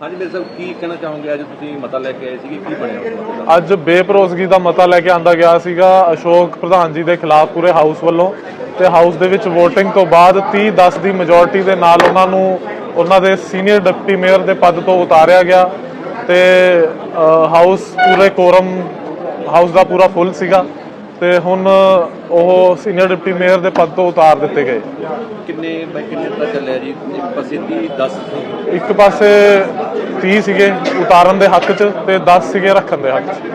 ਹਾਂਜੀ, ਮੇਰੇ ਸਾਹਿਬ ਕੀ ਕਹਿਣਾ ਚਾਹੋਗੇ? ਅੱਜ ਤੁਸੀਂ ਮਤਾ ਲੈ ਕੇ ਆਏ ਸੀਗੇ, ਕੀ ਬਣਿਆ ਦਾ? ਅੱਜ ਬੇਭਰੋਸਗੀ ਦਾ ਮਤਾ ਲੈ ਕੇ ਆਂਦਾ ਗਿਆ ਸੀਗਾ ਅਸ਼ੋਕ ਪ੍ਰਧਾਨ ਜੀ ਦੇ ਖਿਲਾਫ ਪੂਰੇ ਹਾਊਸ ਵੱਲੋਂ ਤੇ ਹਾਊਸ ਦੇ ਵਿੱਚ VOTING ਤੋਂ ਬਾਅਦ 30 10 ਦੀ ਮੈਜੋਰਟੀ ਦੇ ਨਾਲ ਉਹਨਾਂ ਨੂੰ, ਉਹਨਾਂ ਦੇ ਸੀਨੀਅਰ ਡਿਪਟੀ ਮੇਅਰ ਦੇ ਪਦ ਤੋਂ ਉਤਾਰਿਆ ਗਿਆ ਤੇ ਹਾਊਸ ਪੂਰੇ ਕੋਰਮ ਹਾਊਸ ਦਾ ਪੂਰਾ ਫੁੱਲ ਸੀਗਾ। ਤੇ ਹੁਣ ਉਹ ਸੀਨੀਅਰ ਡਿਪਟੀ ਮੇਅਰ ਦੇ ਪਦ ਤੋਂ ਉਤਾਰ ਦਿੱਤੇ ਗਏ। ਕਿੰਨੇ ਬਾਈ ਕਿੰਨੇ ਤੱਕ ਚੱਲਿਆ ਜੀ? ਇੱਕ ਪਾਸੇ 30 10 ਇੱਕ ਪਾਸੇ 30 ਸੀਗੇ ਉਤਾਰਨ ਦੇ ਹੱਕ 'ਚ ਤੇ 10 ਸੀਗੇ ਰੱਖਣ ਦੇ ਹੱਕ 'ਚ।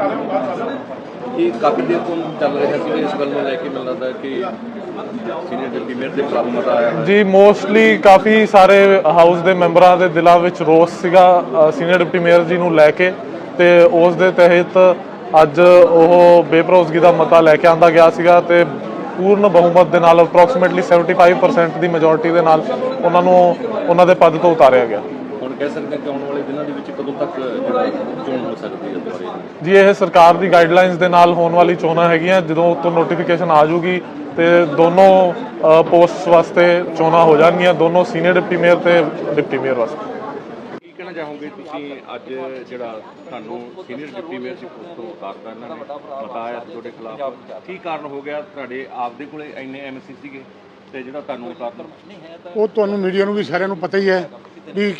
ਇਹ ਕਾਫੀ ਦੇਰ ਤੋਂ ਚੱਲ ਰਿਹਾ ਸੀ ਇਸ ਗੱਲ ਨੂੰ ਲੈ ਕੇ ਮੈਨੂੰ ਲੱਗਦਾ ਕਿ ਸੀਨੀਅਰ ਡਿਪਟੀ ਮੇਅਰ ਦੇ ਖਿਲਾਫ ਮਤਾ ਆਇਆ ਹੋਇਆ ਜੀ ਮੋਸਟਲੀ ਕਾਫੀ ਸਾਰੇ ਹਾਊਸ ਦੇ ਮੈਂਬਰਾਂ ਦੇ ਦਿਲਾਂ ਵਿੱਚ ਰੋਸ ਸੀਗਾ ਸੀਨੀਅਰ ਡਿਪਟੀ ਮੇਅਰ ਜੀ ਨੂੰ ਲੈ ਕੇ ਤੇ ਉਸ ਦੇ ਤਹਿਤ ਅੱਜ ਉਹ ਬੇਭਰੋਸਗੀ ਦਾ ਮਤਾ ਲੈ ਕੇ ਆਂਦਾ ਗਿਆ ਸੀਗਾ ਤੇ ਪੂਰਨ ਬਹੁਮਤ ਦੇ ਨਾਲ ਅਪਰੋਕਸੀਮੇਟਲੀ 75% ਦੀ ਮੈਜੋਰਟੀ ਦੇ ਨਾਲ ਉਹਨਾਂ ਨੂੰ ਉਹਨਾਂ ਦੇ ਪਦ ਤੋਂ ਉਤਾਰਿਆ ਗਿਆ। ਹੁਣ ਕਹਿ ਸਕਦੇ ਹਾਂ ਕਿ ਆਉਣ ਵਾਲੇ ਦਿਨਾਂ ਦੇ ਵਿੱਚ ਕਦੋਂ ਤੱਕ ਜਿਹੜਾ ਚੋਣ ਹੋ ਸਕਦੀ ਹੈ ਦੁਬਾਰੇ ਜੀ ਇਹ ਸਰਕਾਰ ਦੀ ਗਾਈਡਲਾਈਨਸ ਦੇ ਨਾਲ ਹੋਣ ਵਾਲੀ ਚੋਣਾਂ ਹੈਗੀਆਂ ਜਦੋਂ ਤੋਂ ਨੋਟੀਫਿਕੇਸ਼ਨ ਆ ਜੂਗੀ ਤੇ ਦੋਨੋਂ ਪੋਸਟਸ ਵਾਸਤੇ ਚੋਣਾਂ ਹੋ ਜਾਣਗੀਆਂ ਦੋਨੋਂ ਸੀਨੀਅਰ ਡਿਪਟੀ ਮੇਅਰ ਤੇ ਡਿਪਟੀ ਮੇਅਰ ਵਾਸਤੇ। ਕਹਿਣਾ ਚਾਹੋਗੇ ਤੁਸੀਂ ਅੱਜ ਜਿਹੜਾ ਤੁਹਾਨੂੰ ਸੀਨੀਅਰ ਡਿਪਟੀ ਮੇਅਰ ਦੀ ਪੋਸਟ ਤੋਂ ਉਤਾਰਤਾ ਇਹਨਾਂ ਨੇ? ਮਤਾ ਤੁਹਾਡੇ ਖਿਲਾਫ। ਕੀ ਕਾਰਨ ਹੋ ਗਿਆ? ਤੁਹਾਡੇ ਆਪਦੇ ਕੋਲੇ ਇੰਨੇ ਐਮਸੀ ਸੀਗੇ ਤੇ ਜਿਹੜਾ ਤੁਹਾਨੂੰ ਉਤਾਰਤਾ ਉਹ ਤੁਹਾਨੂੰ ਮੀਡੀਆ ਨੂੰ ਵੀ ਸਾਰਿਆਂ ਨੂੰ ਪਤਾ ਹੀ ਹੈ ਵੀ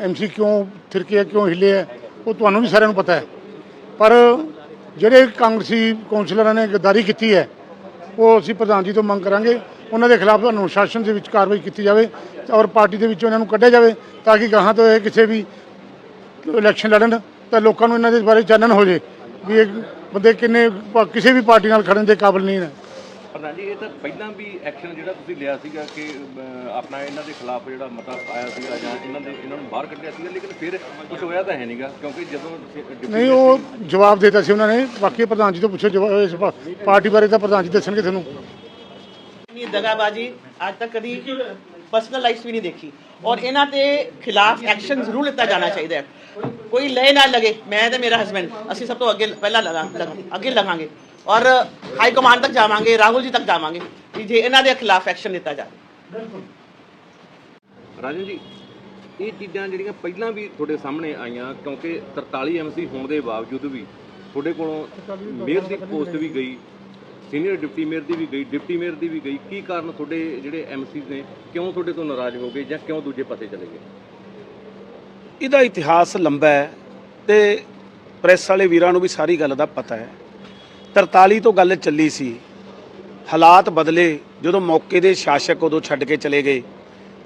ਐਮਸੀ ਕਿਉਂ ਥਿਰਕਿਆ ਕਿਉਂ ਹਿੱਲੇ ਹੈ, ਉਹ ਤੁਹਾਨੂੰ ਵੀ ਸਾਰਿਆਂ ਨੂੰ ਪਤਾ ਹੈ। ਪਰ ਜਿਹੜੇ ਕਾਂਗਰਸੀ ਕੌਂਸਲਰਾਂ ਨੇ ਗਦਾਰੀ ਕੀਤੀ ਹੈ, ਉਹ ਅਸੀਂ ਪ੍ਰਧਾਨ ਜੀ ਤੋਂ ਮੰਗ ਕਰਾਂਗੇ ਉਹਨਾਂ ਦੇ ਖਿਲਾਫ ਅਨੁਸ਼ਾਸਨ ਦੇ ਵਿੱਚ ਕਾਰਵਾਈ ਕੀਤੀ ਜਾਵੇ ਔਰ ਪਾਰਟੀ ਦੇ ਵਿੱਚੋਂ ਇਹਨਾਂ ਨੂੰ ਕੱਢਿਆ ਜਾਵੇ ਤਾਂ ਕਿ ਗਾਹਾਂ ਤੋਂ ਇਹ ਕਿਸੇ ਵੀ ਇਲੈਕਸ਼ਨ ਲੜਨ ਤਾਂ ਲੋਕਾਂ ਨੂੰ ਇਹਨਾਂ ਦੇ ਬਾਰੇ ਚਾਨਣ ਹੋ ਜੇ ਵੀ ਇਹ ਬੰਦੇ ਕਿੰਨੇ ਕਿਸੇ ਵੀ ਪਾਰਟੀ ਨਾਲ ਖੜਨ ਦੇ ਕਾਬਿਲ ਨਹੀਂ ਨੇ। ਪ੍ਰਧਾਨ ਜੀ ਇਹ ਤਾਂ ਪਹਿਲਾਂ ਵੀ ਐਕਸ਼ਨ ਜਿਹੜਾ ਤੁਸੀਂ ਲਿਆ ਸੀਗਾ ਕਿ ਅਮ, ਆਪਣਾ ਇਹਨਾਂ ਦੇ ਖਿਲਾਫ ਜਿਹੜਾ ਮਤਾ ਆਇਆ ਸੀਗਾ ਜਾਂ ਇਹਨਾਂ ਦੇ ਇਹਨਾਂ ਨੂੰ ਬਾਹਰ ਕੱਢਿਆ ਸੀਗਾ ਲੇਕਿਨ ਫਿਰ ਕੁਝ ਹੋਇਆ ਤਾਂ ਹੈ ਨਹੀਂਗਾ ਕਿਉਂਕਿ ਜਦੋਂ ਤੁਸੀਂ ਡਿਪਟੀ ਨਹੀਂ ਉਹ ਜਵਾਬ ਦੇਤਾ ਸੀ ਉਹਨਾਂ ਨੇ ਬਾਕੀ ਪ੍ਰਧਾਨ ਜੀ ਤੋਂ ਪੁੱਛੋ ਜਵਾਬ ਇਸ ਪਾਰਟੀ ਬਾਰੇ ਤਾਂ ਪ੍ਰਧਾਨ ਜੀ ਦੱਸਣਗੇ ਤੁਹਾਨੂੰ। ਨਹੀਂ ਦਗਾਬਾਜੀ ਅੱਜ ਤੱਕ ਕਦੀ ਪਰਸਨਲ ਲਾਈਫ ਵੀ ਨਹੀਂ ਦੇਖੀ ਔਰ ਇਹਨਾਂ ਦੇ ਖਿਲਾਫ ਐਕਸ਼ਨ ਜ਼ਰੂਰ ਲਿੱਤਾ ਜਾਣਾ ਚਾਹੀਦਾ ਹੈ ਕੋਈ ਲੈ ਨਾ ਲਗੇ ਮੈਂ ਤੇ ਮੇਰਾ ਹਸਬੰਡ ਅਸੀਂ ਸਭ ਤੋਂ ਅੱਗੇ ਪਹਿਲਾਂ ਲਗਾ- ਅੱਗੇ ਲਗਾਂਗੇ ਔਰ ਹਾਈ ਕਮਾਂਡ ਤੱਕ ਜਾਵਾਂਗੇ ਰਾਹੁਲ ਜੀ ਤੱਕ ਜਾਵਾਂਗੇ ਕਿ ਜੇ ਇਹਨਾਂ ਦੇ ਖਿਲਾਫ ਐਕਸ਼ਨ ਲਿੱਤਾ ਜਾਵੇ ਰਾਜਨ ਜੀ ਇਹ ਚੀਜ਼ਾਂ ਜਿਹੜੀਆਂ ਪਹਿਲਾਂ ਵੀ ਤੁਹਾਡੇ ਸਾਹਮਣੇ ਆਈਆਂ ਕਿਉਂਕਿ 43 ਐਮਸੀ ਹੋਣ ਦੇ ਬਾਵਜੂਦ ਵੀ ਤੁਹਾਡੇ ਕੋਲੋਂ ਮੇਅਰ ਦੀ ਪੋਸਟ ਵੀ ਗਈ ਸੀਨੀਅਰ ਡਿਪਟੀ ਮੇਅਰ ਦੀ ਵੀ ਗਈ, ਡਿਪਟੀ ਮੇਅਰ ਦੀ ਵੀ ਗਈ। ਕੀ ਕਾਰਨ ਤੁਹਾਡੇ ਜਿਹੜੇ ਐਮਸੀ ਨੇ, ਕਿਉਂ ਤੁਹਾਡੇ ਤੋਂ ਨਾਰਾਜ਼ ਹੋ ਗਏ ਜਾਂ ਕਿਉਂ ਦੂਜੇ ਪਾਸੇ ਚਲੇ ਗਏ? ਇਹਦਾ ਇਤਿਹਾਸ ਲੰਬਾ ਹੈ ਤੇ ਪ੍ਰੈਸ ਵਾਲੇ ਵੀਰਾਂ ਨੂੰ ਵੀ ਸਾਰੀ ਗੱਲ ਦਾ ਪਤਾ ਹੈ। 43 ਤੋਂ ਗੱਲ ਚੱਲੀ ਸੀ। ਹਾਲਾਤ ਬਦਲੇ, ਜਦੋਂ ਮੌਕੇ ਦੇ ਸ਼ਾਸਕ ਉਦੋਂ ਛੱਡ ਕੇ ਚਲੇ ਗਏ,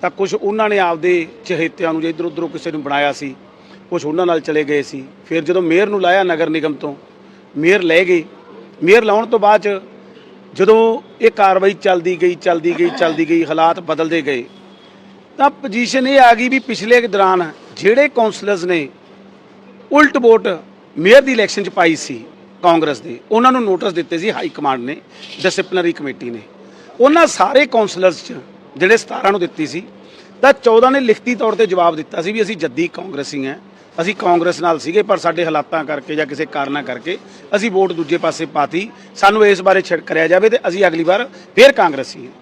ਤਾਂ ਕੁਝ ਉਹਨਾਂ ਨੇ ਆਪਦੇ ਚਹੇਤਿਆਂ ਨੂੰ ਜੇ ਇਧਰ ਉਧਰੋਂ ਕਿਸੇ ਨੂੰ ਬਣਾਇਆ ਸੀ ਕੁਝ ਉਹਨਾਂ ਨਾਲ ਚਲੇ ਗਏ ਸੀ। ਫਿਰ ਜਦੋਂ ਮੇਅਰ ਨੂੰ ਲਾਇਆ ਨਗਰ ਨਿਗਮ ਤੋਂ, ਮੇਅਰ ਲੈ ਗਏ ਮੇਅਰ ਲਾਉਣ ਤੋਂ ਬਾਅਦ 'ਚ ਜਦੋਂ ਇਹ ਕਾਰਵਾਈ ਚੱਲਦੀ ਗਈ ਚੱਲਦੀ ਗਈ ਚੱਲਦੀ ਗਈ, ਹਾਲਾਤ ਬਦਲਦੇ ਗਏ, ਤਾਂ ਪੋਜੀਸ਼ਨ ਇਹ ਆ ਗਈ ਵੀ ਪਿਛਲੇ ਦੌਰਾਨ ਜਿਹੜੇ ਕਾਉਂਸਲਰਸ ਨੇ, ਉਲਟ ਵੋਟ ਮੇਅਰ ਦੀ ਇਲੈਕਸ਼ਨ 'ਚ ਪਾਈ ਸੀ ਕਾਂਗਰਸ ਦੇ, ਉਹਨਾਂ ਨੂੰ ਨੋਟਿਸ ਦਿੱਤੇ ਸੀ ਹਾਈ ਕਮਾਂਡ ਨੇ ਡਿਸਪਲਿਨਰੀ ਕਮੇਟੀ ਨੇ। ਉਹਨਾਂ ਸਾਰੇ ਕਾਉਂਸਲਰਸ 'ਚ ਜਿਹੜੇ 17 ਨੂੰ ਦਿੱਤੀ ਸੀ, ਤਾਂ 14 ਨੇ ਲਿਖਤੀ ਤੌਰ ਤੇ ਜਵਾਬ ਦਿੱਤਾ ਸੀ ਵੀ ਅਸੀਂ ਜੱਦੀ ਕਾਂਗਰਸੀ ਹਾਂ। ਅਸੀਂ ਕਾਂਗਰਸ ਨਾਲ ਸੀਗੇ, ਪਰ ਸਾਡੇ ਹਾਲਾਤਾਂ ਕਰਕੇ ਜਾਂ ਕਿਸੇ ਕਾਰਨਾਂ ਕਰਕੇ ਅਸੀਂ ਵੋਟ ਦੂਜੇ ਪਾਸੇ ਪਾਤੀ। ਸਾਨੂੰ ਇਸ ਬਾਰੇ ਛਿੜ ਕਰਿਆ ਜਾਵੇ ਤੇ ਅਸੀਂ ਅਗਲੀ ਵਾਰ ਫੇਰ ਕਾਂਗਰਸੀ ਹਾਂ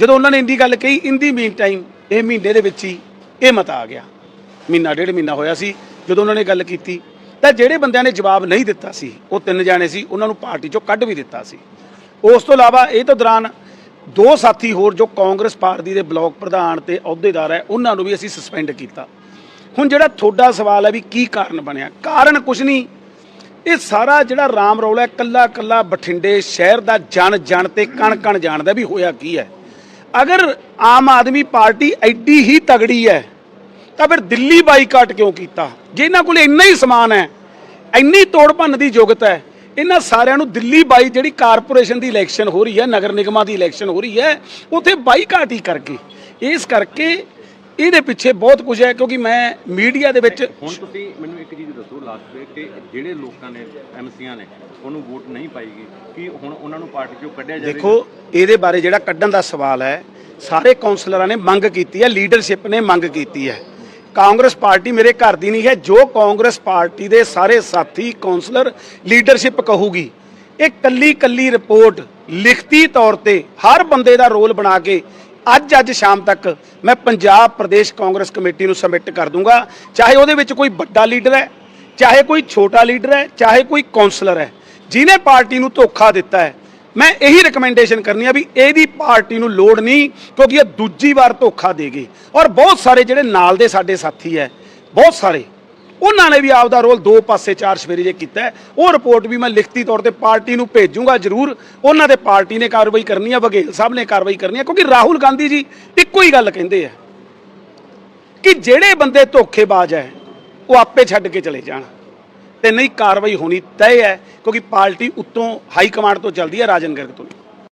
ਜਦੋਂ ਉਹਨਾਂ ਨੇ ਇੰਦੀ ਗੱਲ ਕਹੀ, ਇੰਦੀ ਮੀਨ ਟਾਈਮ ਇਹ ਮਹੀਨੇ ਦੇ ਵਿੱਚ ਹੀ ਇਹ ਮਤਾ ਆ ਗਿਆ। ਮਹੀਨਾ ਡੇਢ ਮਹੀਨਾ ਹੋਇਆ ਸੀ, ਜਦੋਂ ਉਹਨਾਂ ਨੇ ਗੱਲ ਕੀਤੀ, ਤਾਂ ਜਿਹੜੇ ਬੰਦਿਆਂ ਨੇ ਜਵਾਬ ਨਹੀਂ ਦਿੱਤਾ ਸੀ, ਉਹ ਤਿੰਨ ਜਾਣੇ ਸੀ, ਉਹਨਾਂ ਨੂੰ ਪਾਰਟੀ ਚੋਂ ਕੱਢ ਵੀ ਦਿੱਤਾ ਸੀ। ਉਸ ਤੋਂ ਇਲਾਵਾ ਇਹ ਤੋਂ ਦੌਰਾਨ ਦੋ ਸਾਥੀ ਹੋਰ ਜੋ ਕਾਂਗਰਸ ਪਾਰਟੀ ਦੇ ਬਲਾਕ ਪ੍ਰਧਾਨ ਤੇ ਅਹੁਦੇਦਾਰ ਹੈ, ਉਹਨਾਂ ਨੂੰ ਵੀ ਅਸੀਂ ਸਸਪੈਂਡ ਕੀਤਾ। ਹੁਣ ਜਿਹੜਾ ਤੁਹਾਡਾ ਸਵਾਲ ਹੈ ਵੀ ਕੀ ਕਾਰਨ ਬਣਿਆ? ਕਾਰਨ ਕੁਝ ਨਹੀਂ। ਇਹ ਸਾਰਾ ਜਿਹੜਾ ਰਾਮ ਰੌਲਾ ਹੈ, ਕੱਲਾ ਕੱਲਾ ਬਠਿੰਡੇ ਸ਼ਹਿਰ ਦਾ ਜਨ ਜਨ ਤੇ ਕਣ ਕਣ ਜਾਣਦਾ ਵੀ ਹੋਇਆ ਕੀ ਹੈ। ਅਗਰ ਆਮ ਆਦਮੀ ਪਾਰਟੀ ਐਡੀ ਹੀ ਤਗੜੀ ਹੈ, ਤਾਂ ਫਿਰ ਦਿੱਲੀ ਬਾਈਕਾਟ ਕਿਉਂ ਕੀਤਾ? ਜੇ ਇਹਨਾਂ ਕੋਲ ਇੰਨਾ ਹੀ ਸਮਾਨ ਹੈ, ਇੰਨੀ ਤੋੜ ਭੰਨ ਦੀ ਯੋਗਤਾ ਹੈ, ਇਹਨਾਂ ਸਾਰਿਆਂ ਨੂੰ ਦਿੱਲੀ ਬਾਈ ਜਿਹੜੀ ਕਾਰਪੋਰੇਸ਼ਨ ਦੀ ਇਲੈਕਸ਼ਨ ਹੋ ਰਹੀ ਹੈ, ਨਗਰ ਨਿਗਮਾਂ ਦੀ ਇਲੈਕਸ਼ਨ ਹੋ ਰਹੀ ਹੈ, ਉੱਥੇ ਬਾਈਕਾਟ ਹੀ ਕਰਕੇ। ਇਸ ਕਰਕੇ ਇਹਦੇ ਪਿੱਛੇ ਬਹੁਤ ਕੁਝ ਹੈ ਕਿਉਂਕਿ ਮੈਂ ਮੀਡੀਆ ਦੇ ਵਿੱਚ ਹੁਣ ਤੁਸੀਂ ਮੈਨੂੰ ਇੱਕ ਚੀਜ਼ ਦੱਸੋ ਲਾਸਟ ਤੇ ਕਿ ਜਿਹੜੇ ਲੋਕਾਂ ਨੇ ਐਮਸੀਆਂ ਨੇ ਉਹਨੂੰ ਵੋਟ ਨਹੀਂ ਪਾਈਗੀ ਕੀ ਹੁਣ ਉਹਨਾਂ ਨੂੰ ਪਾਰਟੀ ਚੋਂ ਕੱਢਿਆ ਜਾਵੇਗਾ? ਦੇਖੋ ਇਹਦੇ ਬਾਰੇ ਜਿਹੜਾ ਕੱਢਣ ਦਾ ਸਵਾਲ ਹੈ ਸਾਰੇ ਕਾਉਂਸਲਰਾਂ ਨੇ ਮੰਗ ਕੀਤੀ ਹੈ ਲੀਡਰਸ਼ਿਪ ਨੇ ਮੰਗ ਕੀਤੀ ਹੈ। ਕਾਂਗਰਸ ਪਾਰਟੀ ਮੇਰੇ ਘਰ ਦੀ ਨਹੀਂ ਹੈ ਜੋ ਕਾਂਗਰਸ ਪਾਰਟੀ ਦੇ ਸਾਰੇ ਸਾਥੀ ਕਾਉਂਸਲਰ ਲੀਡਰਸ਼ਿਪ ਕਹੂਗੀ ਇਹ ਕੱਲੀ ਕੱਲੀ ਰਿਪੋਰਟ ਲਿਖਤੀ ਤੌਰ ਤੇ ਹਰ ਬੰਦੇ ਦਾ ਰੋਲ ਬਣਾ ਕੇ ਅੱਜ ਅੱਜ ਸ਼ਾਮ ਤੱਕ ਮੈਂ ਪੰਜਾਬ ਪ੍ਰਦੇਸ਼ ਕਾਂਗਰਸ ਕਮੇਟੀ ਨੂੰ ਸਬਮਿਟ ਕਰ ਦੂੰਗਾ। ਚਾਹੇ ਉਹਦੇ ਵਿੱਚ ਕੋਈ ਵੱਡਾ ਲੀਡਰ ਹੈ, ਚਾਹੇ ਕੋਈ ਛੋਟਾ ਲੀਡਰ ਹੈ, ਚਾਹੇ ਕੋਈ ਕਾਉਂਸਲਰ ਹੈ, ਜਿਹਨੇ ਪਾਰਟੀ ਨੂੰ ਧੋਖਾ ਦਿੱਤਾ ਹੈ, ਮੈਂ ਇਹੀ ਰეკਮੈਂਡੇਸ਼ਨ ਕਰਨੀ ਆ ਵੀ ਇਹਦੀ ਪਾਰਟੀ ਨੂੰ ਲੋੜ ਨਹੀਂ ਕਿਉਂਕਿ ਇਹ ਦੂਜੀ ਵਾਰ ਧੋਖਾ ਦੇ ਗਈ ਔਰ ਬਹੁਤ ਸਾਰੇ ਜਿਹੜੇ ਨਾਲ ਦੇ ਸਾਡੇ ਸਾਥੀ ਹੈ, ਬਹੁਤ ਸਾਰੇ ਉਹਨਾਂ ਨੇ ਵੀ ਆਪਦਾ ਰੋਲ ਦੋ ਪਾਸੇ ਚਾਰ ਸਵੇਰੇ ਜੇ ਕੀਤਾ ਉਹ ਰਿਪੋਰਟ ਵੀ ਮੈਂ ਲਿਖਤੀ ਤੌਰ ਤੇ ਪਾਰਟੀ ਨੂੰ ਭੇਜੂੰਗਾ ਜ਼ਰੂਰ। ਉਹਨਾਂ ਦੇ ਪਾਰਟੀ ਨੇ ਕਾਰਵਾਈ ਕਰਨੀ ਹੈ ਬਘੇਲ ਸਾਹਿਬ ਨੇ ਕਾਰਵਾਈ ਕਰਨੀ ਹੈ ਕਿਉਂਕਿ ਰਾਹੁਲ ਗਾਂਧੀ ਜੀ ਇੱਕੋ ਹੀ ਗੱਲ ਕਹਿੰਦੇ ਆ ਕਿ ਜਿਹੜੇ ਬੰਦੇ ਧੋਖੇਬਾਜ਼ ਹੈ ਉਹ ਆਪੇ ਛੱਡ ਕੇ ਚਲੇ ਜਾਣ। ਤੇ ਨਹੀਂ ਕਾਰਵਾਈ ਹੋਣੀ ਤੈਅ ਹੈ ਕਿਉਂਕਿ ਪਾਰਟੀ ਉੱਤੋਂ ਹਾਈ ਕਮਾਂਡ ਤੋਂ ਚੱਲਦੀ ਹੈ ਰਾਜਨ ਗਰਗ ਤੋਂ।